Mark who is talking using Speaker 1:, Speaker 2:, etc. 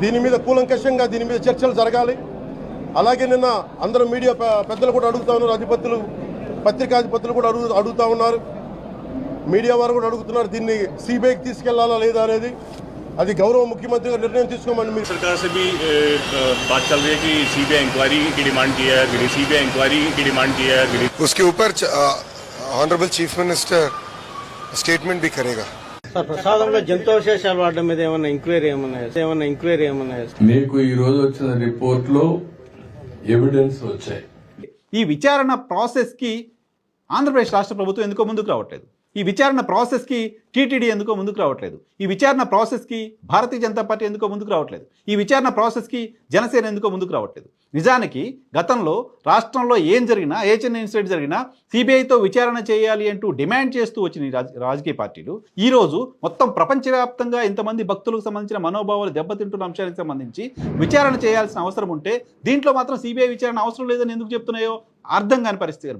Speaker 1: దీని మీద కూలంకషంగా దీని మీద చర్చలు జరగాలి అలాగే నిన్న అందరూ మీడియా పె- పెద్దలు కూడా అడుగుతా ఉన్నారు అధిపతులు పత్రికాధిపతులు కూడా అడుగు అడుగుతా ఉన్నారు మీడియా వారు కూడా అడుగుతున్నారు దీన్ని సిబిఐకి తీసుకెళ్లాలా లేదా అనేది అది గౌరవ ముఖ్యమంత్రి గారు నిర్ణయం తీసుకోమని మీరు
Speaker 2: सरकार से भी ए, अ, बात चल रही है कि सीबीआई इंक्वायरी की डिमांड की है सीबीआई इंक्वायरी की डिमांड की है
Speaker 3: उसके ऊपर ऑनरेबल चीफ मिनिस्टर स्टेटमेंट भी करेगा
Speaker 4: సార్ ప్రసాదంలో జంతువశేషాలు వాడడం మీద ఏమన్నా ఎంక్వైరీ ఏమన్నా ఎంక్వైరీ ఏమన్నా చేస్తారా?
Speaker 5: మీకు ఈ రోజు వచ్చిన రిపోర్ట్లో ఎవిడెన్స్ వచ్చాయి
Speaker 6: ఈ విచారణ ప్రాసెస్కి ఆంధ్రప్రదేశ్ రాష్ట్ర ప్రభుత్వం ఎందుకో ముందుకు రావట్లేదు ఈ విచారణ ప్రాసెస్కి టీటీడీ ఎందుకో ముందుకు రావట్లేదు. ఈ విచారణ ప్రాసెస్కి భారతీయ జనతా పార్టీ ఎందుకో ముందుకు రావట్లేదు. ఈ విచారణ ప్రాసెస్కి జనసేన ఎందుకో ముందుకు రావట్లేదు. నిజానికి గతంలో రాష్ట్రంలో ఏం జరిగినా ఏ చిన్న ఇన్సిడెంట్ జరిగినా సిబిఐతో విచారణ చేయాలి అంటూ డిమాండ్ చేస్తూ వచ్చిన ఈ రాజ- రాజకీయ పార్టీలు ఈ రోజు మొత్తం ప్రపంచవ్యాప్తంగా ఇంతమంది భక్తులకు సంబంధించిన మనోభావాలు దెబ్బతింటున్న అంశానికి సంబంధించి విచారణ చేయాల్సిన అవసరం ఉంటే దీంట్లో మాత్రం సిబిఐ విచారణ అవసరం లేదని ఎందుకు చెప్తున్నాయో అర్థం కాని పరిస్థితి